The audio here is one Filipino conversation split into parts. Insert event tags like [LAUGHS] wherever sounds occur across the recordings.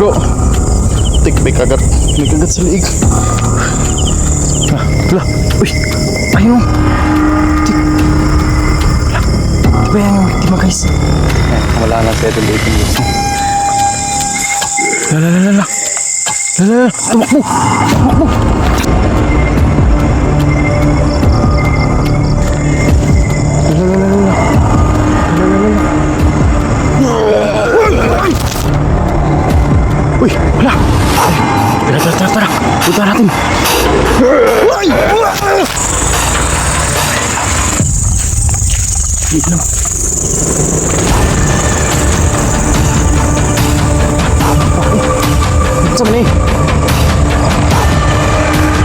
Bro, tik may kagat. May kagat sa liig. Ah, wala. Uy, ayun. Tik. Wala. Di ba yan yung biktima guys? Wala na sa ito. Lala, lala, lala. Lala, lala. Tumakbo. Tumakbo. Tara, tara, tara. Punta natin. Wait lang. Unsa man ni?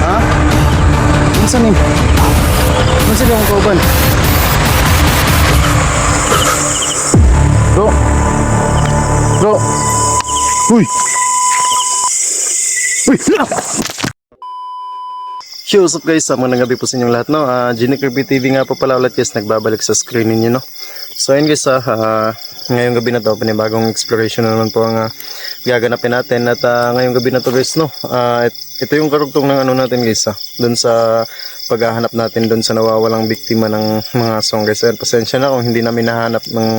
Ha? Unsa ni? Unsa ni ang kauban? Bro. Bro. Uy. [LAUGHS] Yo, what's up guys? Mga gabi po sa inyong lahat, no? Uh, Genie Kirby TV nga po pala ulit guys, nagbabalik sa screen ninyo, no? So ayun guys, ah, ah, ngayong gabi na to, panibagong exploration na naman po ang ah, gaganapin natin. At ah, ngayong gabi na to guys, no? It- ito yung karugtong ng ano natin guys, ah, dun sa paghahanap natin dun sa nawawalang biktima ng mga song guys. Ayun, pasensya na kung hindi namin nahanap ng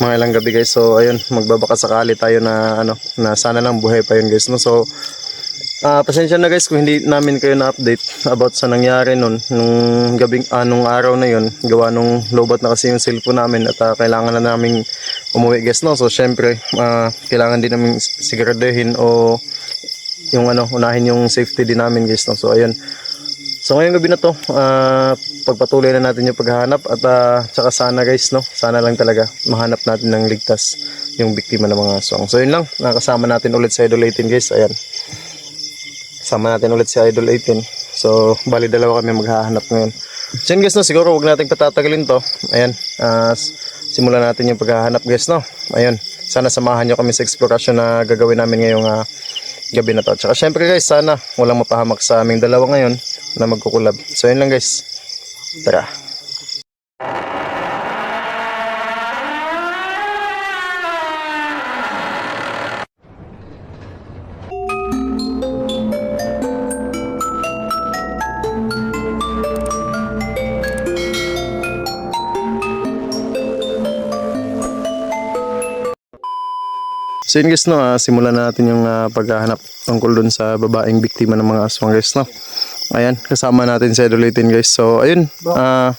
mga ilang gabi guys. So ayun, magbabaka sakali tayo na ano, na sana lang buhay pa yun guys, no? So Ah, pasensya na guys kung hindi namin kayo na-update about sa nangyari nun nung gabing anong araw na yon gawa nung lobat na kasi yung cellphone namin at ah, kailangan na namin umuwi guys no so syempre ah, kailangan din namin siguraduhin o yung ano unahin yung safety din namin guys no so ayun So ngayong gabi na to, ah, pagpatuloy na natin yung paghahanap at ah, tsaka sana guys, no? Sana lang talaga mahanap natin ng ligtas yung biktima ng mga aswang. So yun lang, nakasama natin ulit sa Idol 18 guys, ayan. Sama natin ulit si Idol 18. So, bali dalawa kami maghahanap ngayon. So guys, no? siguro wag natin patatagalin to. Ayan, s- simulan natin yung paghahanap guys, no? Ayun, sana samahan nyo kami sa explorasyon na gagawin namin ngayong ah, gabi na to. Tsaka syempre guys, sana walang mapahamak sa aming dalawa ngayon na magkukulab. So yun lang guys. Tara. So yun guys no, ah, simulan na natin yung ah, paghahanap tungkol dun sa babaeng biktima ng mga aswang guys no. Ayan, kasama natin si Idol 18 guys. So ayun, ah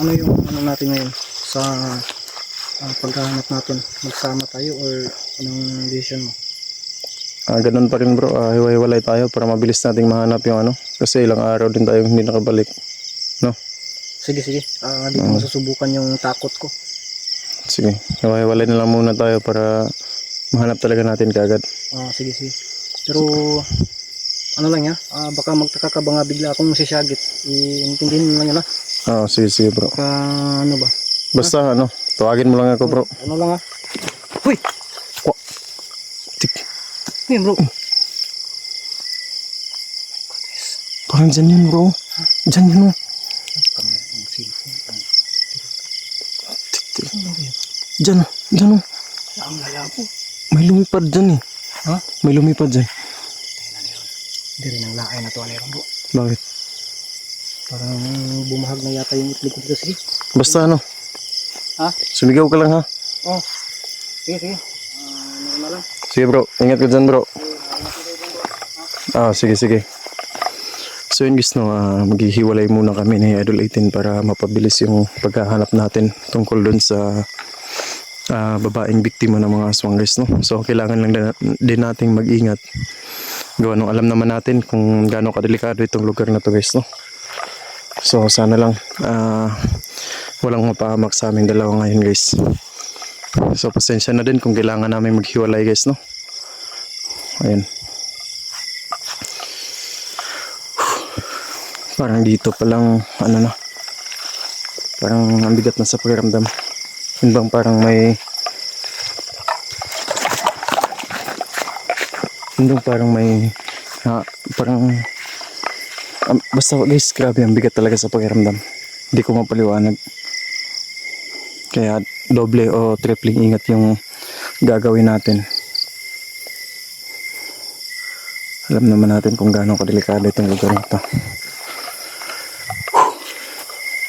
ano yung ano natin ngayon sa ah, paghahanap natin magsama tayo or anong decision mo Ah, ganun pa rin bro, ah, hiwa-hiwalay tayo para mabilis nating mahanap yung ano. Kasi ilang araw din tayo hindi nakabalik. No? sige sige Ah, di ko masusubukan yung takot ko Sige, hiwa-hiwalay na lang muna tayo para mahanap talaga natin kagad. Ah, sige sige. Pero ano lang ya ah, baka magtaka ka ba nga bigla akong sisagit iintindihin mo lang yun ha? Oo, sige, sige bro. Baka ano ba? Basta ano, tawagin mo lang ako bro. ano lang ha? Huy! Kwa- Tik, huy bro. Parang dyan yun bro. Dyan yun oh. Dyan oh, dyan oh. ang lala po May lumipad dyan eh. ha May lumipad dyan. hindi rin ang laay na to yun bro Bakit? parang bumahag na yata yung itlog ko dito sige Basta ano, ha sumigaw ka lang ha. oh sige sige ano na lang Sige bro, ingat ka dyan bro. Ah, sige sige. So yun guys no, ah, maghihiwalay muna kami ni Idol 18 para mapabilis yung paghahanap natin tungkol dun sa ah, babaeng biktima ng mga aswang guys no. So kailangan lang din- nating mag-ingat. Gawa nung alam naman natin kung gaano kadelikado itong lugar na to guys no. So sana lang ah, walang mapahamak sa aming dalawa ngayon guys. So pasensya na din kung kailangan namin maghiwalay guys no. Ayan. Parang dito pa lang ano na. Parang ang bigat na sa pakiramdam. Yun bang parang may Yun parang may ha, parang um, basta guys grabe ang bigat talaga sa pakiramdam. Hindi ko mapaliwanag. Kaya doble o tripling ingat yung gagawin natin. Alam naman natin kung gaano kadelikado itong lugar na ito.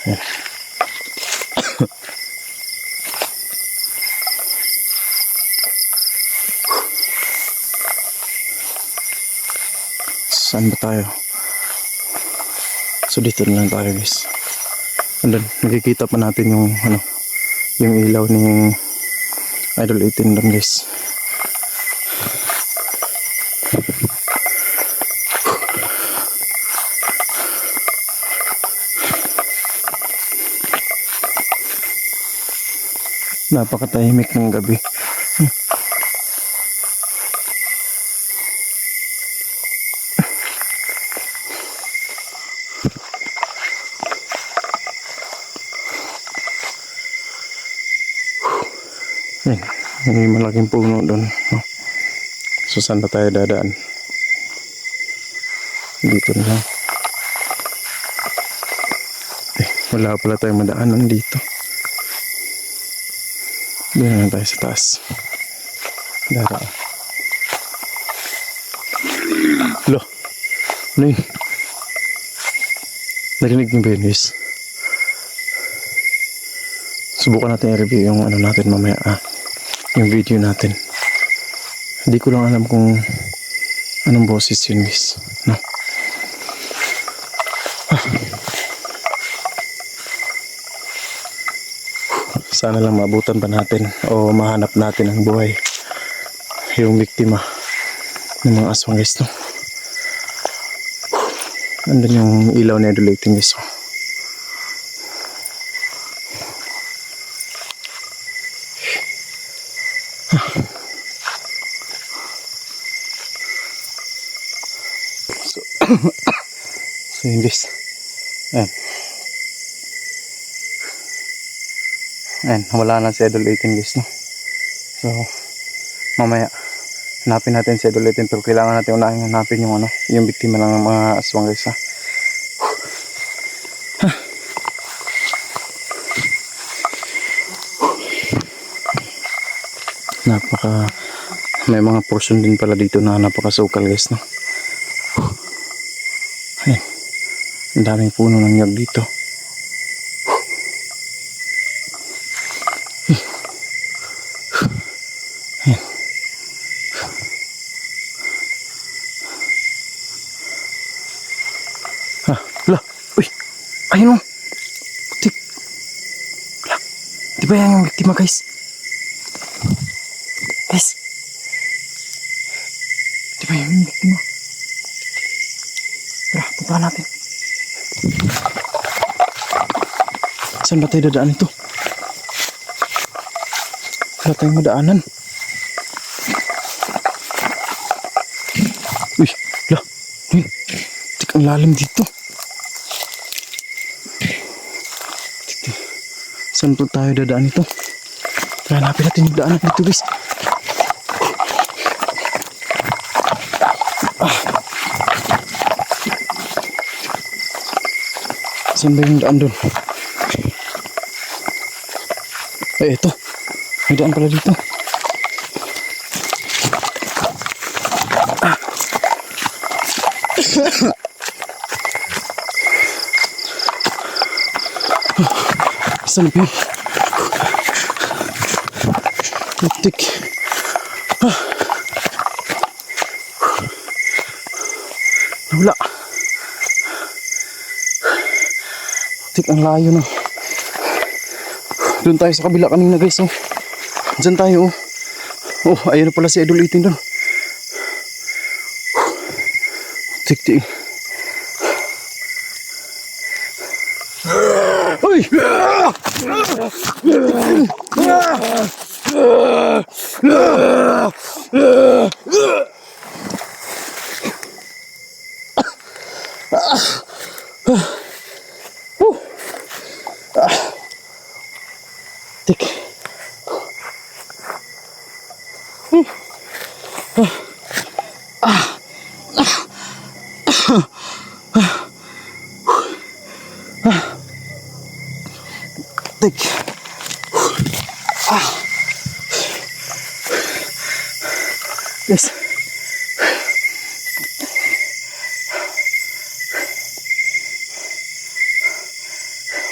Ayan. Saan ba tayo? So dito na lang tayo guys. And then, nakikita pa natin yung ano, yung ilaw ni Idol 18 doon guys. Napakatahimik ng gabi. Yan, may malaking puno doon. no? So saan na tayo dadaan? Dito na lang. Eh, wala pala tayong madaanan dito. Doon na tayo sa taas. Daraan. Lo, ano yun? Narinig niyo ba yun? Subukan natin i-review yung ano natin mamaya, ah, yung video natin. Hindi ko lang alam kung anong boses yun, guys. No? Ah. Sana lang mabutan pa natin o mahanap natin ang buhay. Yung biktima ng mga aswang, guys, no? Andun yung ilaw na idolating, guys, oh. Yun guys. Ayan. Ayan, wala na si Idol 18 guys, no? So, mamaya, hanapin natin si Idol 18 pero kailangan natin unahin hanapin yung ano, yung biktima ng mga aswang guys, ha? Napaka may mga portion din pala dito na napakasukal guys no. Ayan. Ang daming puno ng nyog dito. Ayan. Ah, uy, ayun o. Putik. La, di ba yan yung biktima guys? Guys. Di ba yan yung biktima? Tara, puntahan natin. Saan ba tayo dadaan ito? Wala tayong madaanan. Uy, la, uy, tik ang lalim dito. Dito. Saan po tayo dadaan ito? Hanapin natin yung daanan dito guys. Saan ba yung daan doon? Ay, ito. May daan pala dito. [COUGHS] Saan ba yun? Putik. Wala. Putik ang layo na. Doon tayo sa kabila kanina guys. Oh. Diyan tayo. Oh, oh ayun pala si Idol 18 doon. Putik tik. Uy! Tik.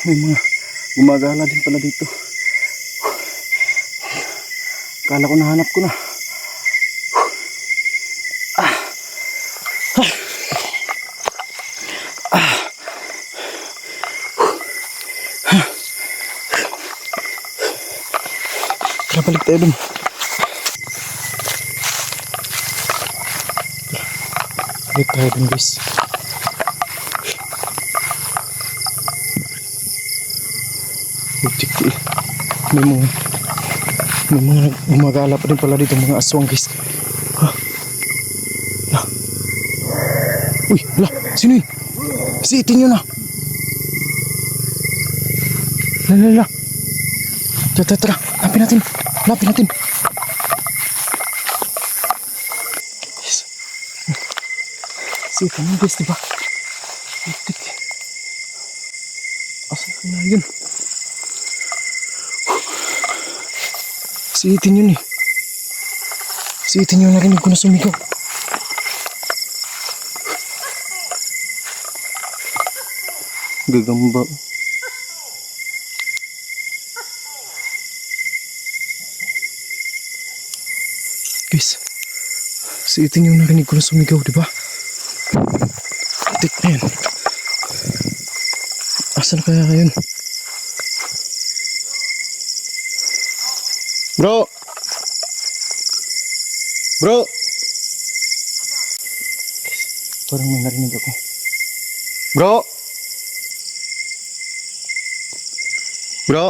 May mga gumagala din pala dito. Kala ko nahanap ko na. Tara, balik tayo dun. Balik tayo dun, guys. Putik eh. May mga may mga gumagala pa rin pala dito mga aswang guys. Ha? La. Uy, la, sino yun? Si itin yun ah. La, la, la. Tara, tara, tara. Lapin natin. Lapin natin. Yes. Si itin yun guys, diba? Putik. Asan kaya yun? Si Ethan yun eh. Si Ethan yung narinig ko na sumigaw. Gagamba. Guys, si Ethan yung narinig ko na sumigaw, di ba? Tik na yan. Asan kaya yun? Bro! Bro! Parang may narinig ako. Bro! Bro!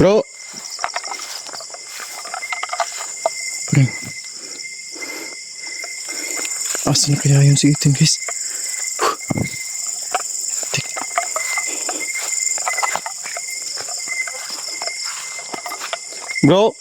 Bro! Parang... Asan na kaya yun si Ethan, guys? Bro!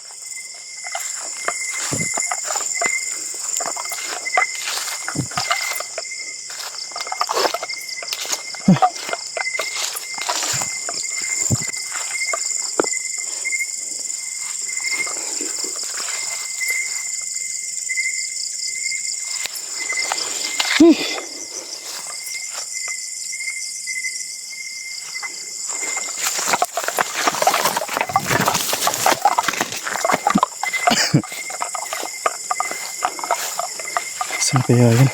[LAUGHS] Saan kaya yun?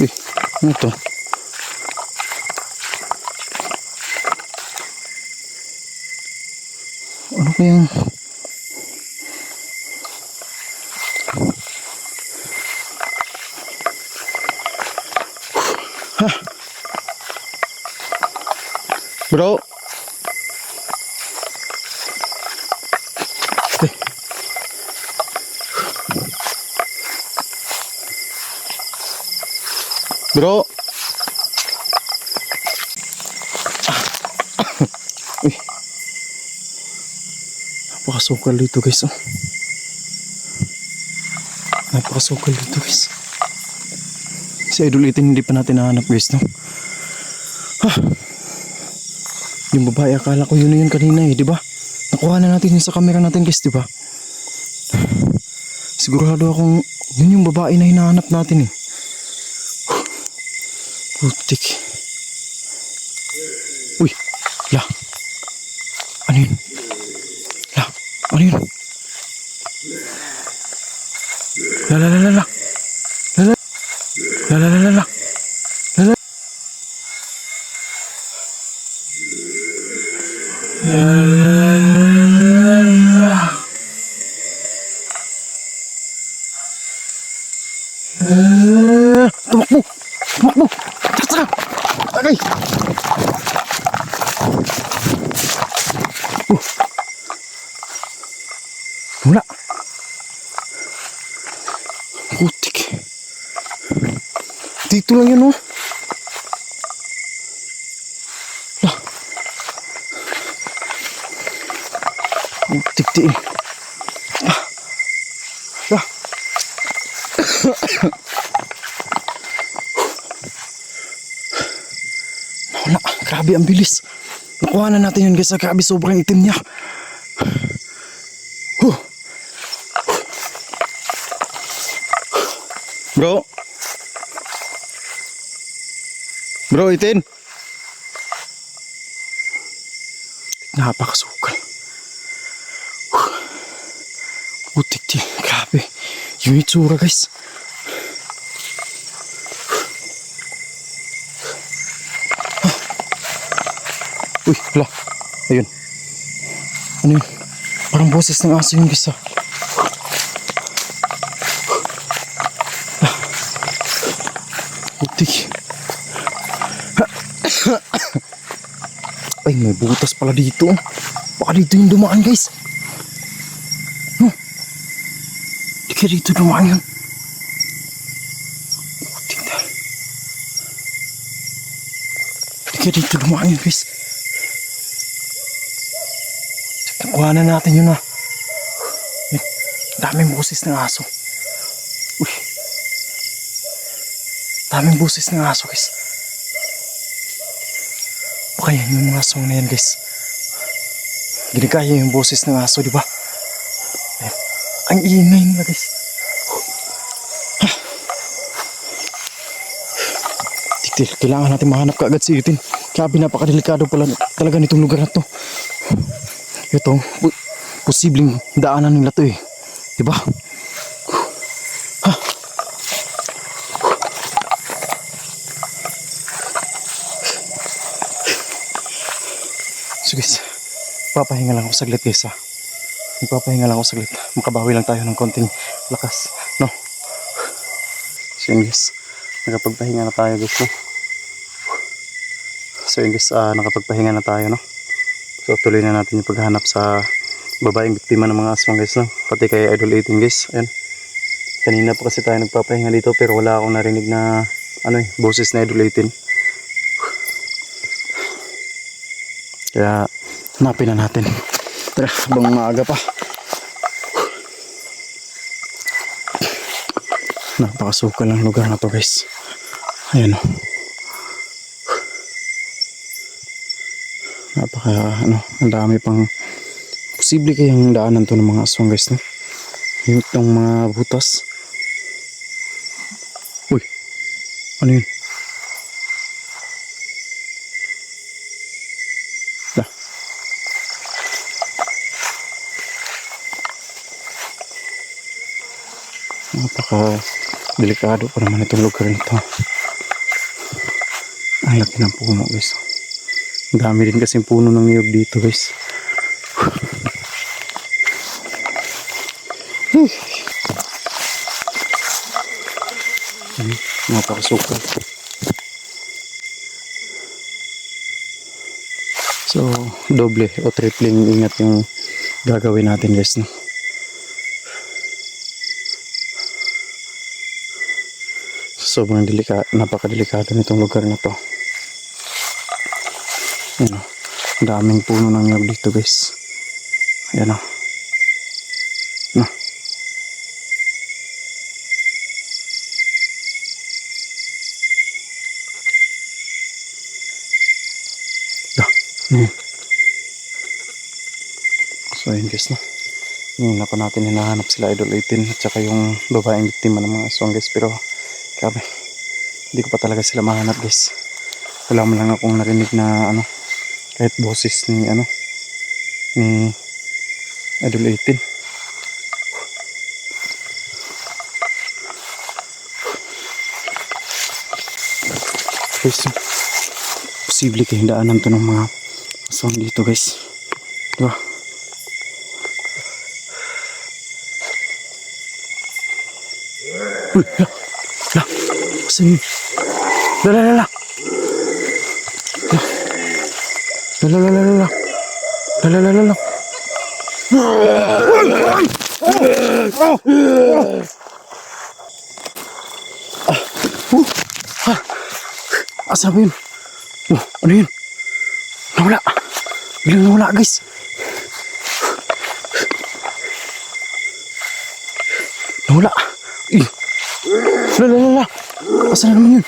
Uy, ano to? Ano kaya? Bro. Eh. Bro. Uy. Napakasukal dito guys. Oh. Napakasukal dito guys. Si Idol Itin hindi pa natin nahanap guys no. Yung babae, akala ko yun na yun kanina eh, di ba? Nakuha na natin yun sa camera natin guys, di ba? Sigurado akong yun yung babae na hinahanap natin eh. Putik. Uy, la. La, yun? La la la la la. La la. La la la la la. La la. Eh, Tumakbo! Tumakbo! Tara! Aray! Oh. Wala. Putik. Dito lang yan, oh. Lah. Putik din. Ah. Lah. Wala, grabe ang bilis. nakuha na natin yun guys. Grabe, sobrang itim niya. Bro. Bro, itin. Napakasukal. Huh. Putik di. Grabe. Yung itsura guys. Uy, hala. Ayun. Ano yun? Parang boses ng aso yung guys. Putik. Ay, may butas pala dito. Baka dito yung dumaan guys. No. Di kaya dito dumaan yun. Putik na. Di kaya dito dumaan yun guys. Nakuha na natin yun ah. Yun. Daming boses ng aso. Uy. Daming boses ng aso guys. O kaya yung mga asong na yan guys. Ginagaya yung boses ng aso, di ba? Ayun. Ang ingay nila guys. Tiktil, kailangan natin mahanap kaagad si Itin. Sabi napakadelikado pala talaga nitong lugar na to. Ito, posibleng daanan nila to eh. Di ba? Ha? So guys, papahinga lang ako saglit guys ha. Magpapahinga lang ako saglit. Makabawi lang tayo ng konting lakas. No? So yun guys, nakapagpahinga na tayo guys no? So yun guys, ah, nakapagpahinga na tayo no? So tuloy na natin yung paghahanap sa babaeng biktima ng mga aswang guys no? Pati kay Idol 18 guys. Ayan. Kanina pa kasi tayo nagpapahinga dito pero wala akong narinig na ano eh, boses na Idol 18. Kaya hanapin na natin. Tara, habang maaga pa. Napakasukal ng lugar na to guys. Ayan o. Napaka ano, ang dami pang posible kayang daanan to ng mga aswang guys no. Yung itong mga butas. Uy. Ano yun? Da. Napaka delikado pa naman itong lugar nito. Ang laki ng puno guys. Dami din kasing puno ng niyog dito guys. Hmm, Napakasukal. So, doble o tripling ingat yung gagawin natin guys. No? Sobrang delika, napakadelikado nitong lugar na to. Ayan o. Ang daming puno ng nyog dito guys. Ayan o. No. Da. Ayan. So ayun guys no. Ngayon na pa natin hinahanap sila Idol 18 at saka yung babaeng biktima ng mga aswang guys pero grabe hindi ko pa talaga sila mahanap guys wala mo lang akong narinig na ano kahit boses ni ano ni Idol 18 guys posible kayong daanan to ng mga aswang dito guys diba Uy, la, la, asan yun? La, la, la, la. La, la, la, la, la, la. La, la, la, la, la. Ah, ah. Asa ba yun? Oh, ano yun? Nawala. Bilang nawala, guys. Nawala. Eh, La la la la. Asan na naman yun?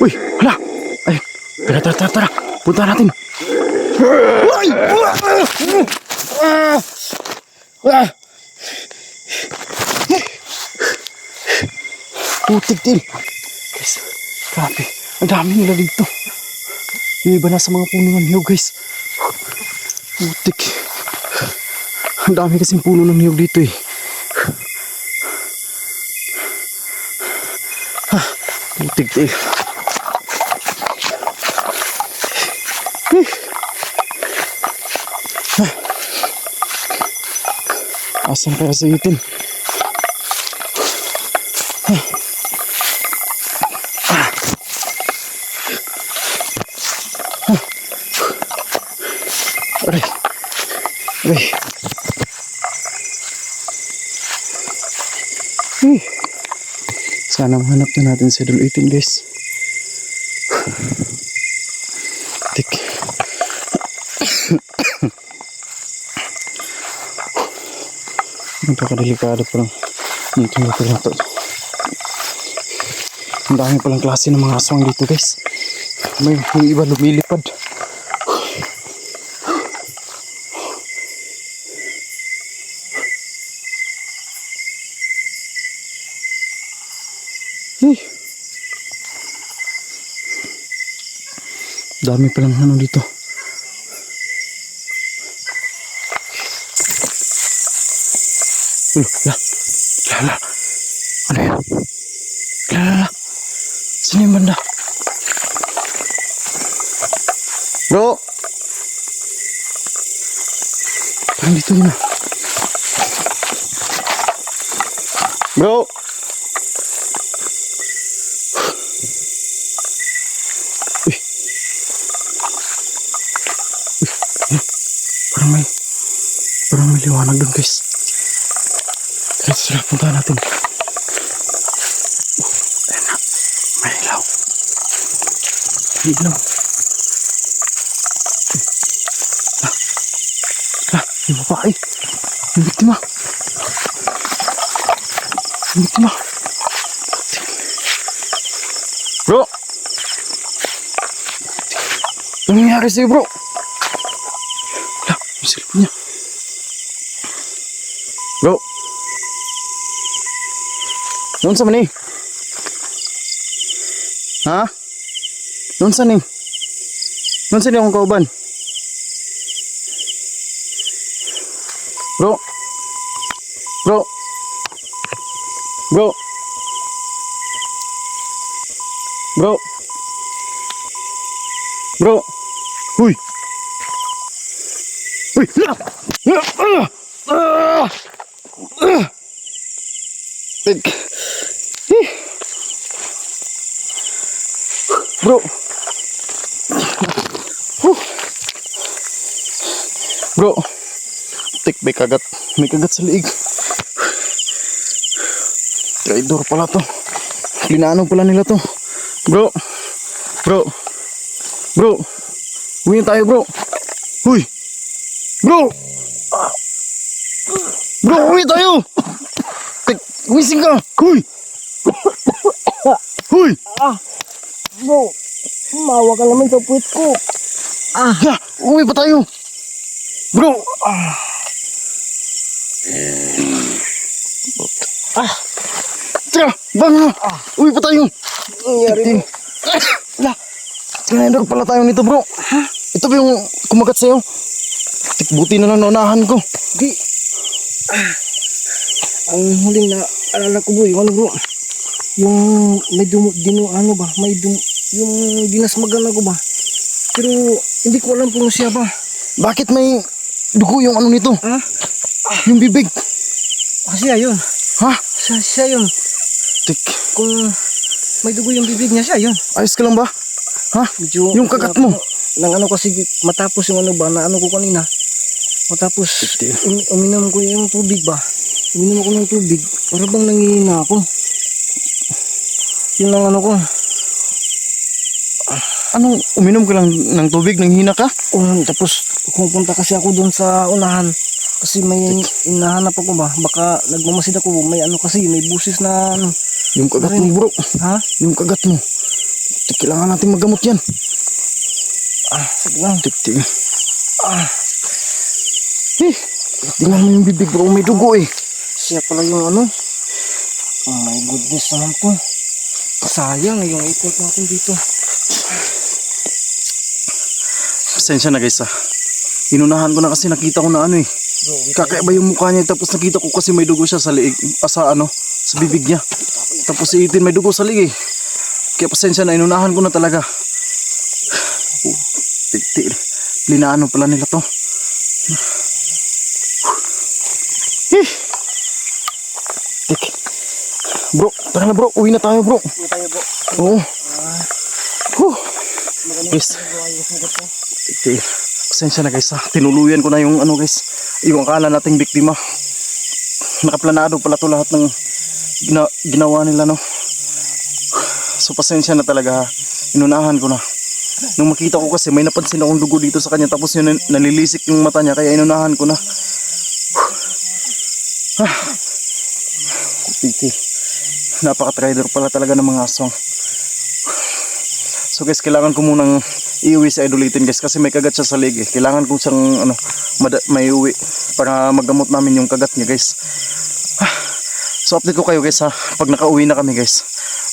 Uy, hala. Ay, tara tara tara tara. Punta natin. Ay! Putik din. Guys, grabe. Ang dami nila dito. Yung iba na sa mga puno ng niyog, guys. Putik. Ang dami kasing puno ng niyog dito eh. Putik din. Asan kaya sa itin? Aray. Aray. Uy. Sana mahanap na natin si Idol 18 guys. Tik. Napakadelikado pa lang. Dito na pala to. Ang dami palang klase ng mga aswang dito guys. May, may iba lumilipad. Ay. Dami palang ano dito. Ulo, la. La, la. Ano yan? La, la, la. Saan yung banda? Bro! Parang dito yun ah. Bro! Uy. Uy. Eh, Parang may parang may liwanag doon guys. Kaya sila punta natin. Ayun na. May ilaw. May ilaw. Ah. Ah, yung babae. Yung biktima. Yung biktima. Bro! Ano nangyari sa'yo, bro? Wala, yung cellphone niya. Bro! Noon sa mani? Ha? Noon sa ni? Noon sa ni akong kauban? Bro! Bro! Bro! Bro! Bro! Huy! Huy! La! Ah! Ah! Ah! Ah! Tig! Eh. Bro! Bro! Tik, may kagat. May kagat sa liig. Traidor pala to. Linano pala nila to. Bro! Bro! Bro! Uwi tayo bro! Huy! Bro! Ah. Bro, uwi tayo! Tek, umising ka! Huy! Huy! Bro, mawa ka naman sa puwit ko. Ah! Ya, uwi pa tayo! Bro! Ah! Ah! Tira! Bang! Ah! Uwi pa tayo! Nangyari Ting! La! Tinayador pala tayo nito bro! Ha? Ito ba yung kumagat sa'yo? Buti na lang naunahan ko. Di. Ah, ang huling na alala ko bro, yung ano bro, yung may dumo, dino, ano ba, may dum, yung dinasmagan ako ba. Pero hindi ko alam kung siya ba. Bakit may dugo yung ano nito? Ha? Yung bibig? Ah, siya yun. Ha? Siya, siya yun. Tik, Kung may dugo yung bibig niya, siya yun. ayos ka lang ba? Ha? Medyo, Yung kagat mo. Nang ano kasi, matapos yung ano ba, na ano ko kanina. Matapos, um, uminom ko yung tubig ba. Uminom ako ng tubig. Para bang nangihina ako. Yun lang ano ko. Anong uminom ka lang ng tubig nang hina ka? Um, tapos, pumunta kasi ako doon sa unahan. Kasi may inahanap ako ba. Baka nagmamasid ako. May ano kasi, may busis na ano. Yung kagat mo bro. Ha? Yung kagat mo. Tik, kailangan natin magamot yan. Ah, sige lang. Tik-tik. Ah, Eh, tingnan mo yung bibig bro, may dugo eh. siya pala yung ano. Oh my goodness naman to. Sayang yung effort natin dito. Pasensya na guys ah. Inunahan ko na kasi nakita ko na ano eh. Kakaiba yung mukha niya tapos nakita ko kasi may dugo siya sa liig, ah, sa ano, sa bibig niya. Tapos si Itin may dugo sa liig eh. Kaya pasensya na, inunahan ko na talaga. [SIGHS] Oh. Linaan pala nila to. Eh. Tik. Bro, tara na bro, uwi na tayo bro. Hindi tayo po. Oo. Huh. Guys. Tikti. Pasensya na guys ha. Tinuluyan ko na yung ano guys. Yung akala nating biktima. Nakaplanado pala to lahat ng gina- ginawa nila no. So pasensya na talaga ha. Inunahan ko na. Nung makita ko kasi may napansin akong dugo dito sa kanya tapos yun nalilisik yung mata niya kaya inunahan ko na. Ah. Titi. Napaka-trader pala talaga ng mga aswang. So guys, kailangan ko munang iuwi sa idulitin guys kasi may kagat siya sa leg eh. Kailangan ko siyang ano, may uwi para magamot namin yung kagat niya guys. So update ko kayo guys ha pag nakauwi na kami guys.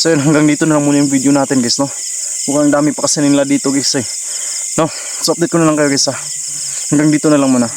So yun hanggang dito na lang muna yung video natin guys no. Mukhang dami pa kasi nila dito guys eh. No? So update ko na lang kayo guys ha. Hanggang dito na lang muna.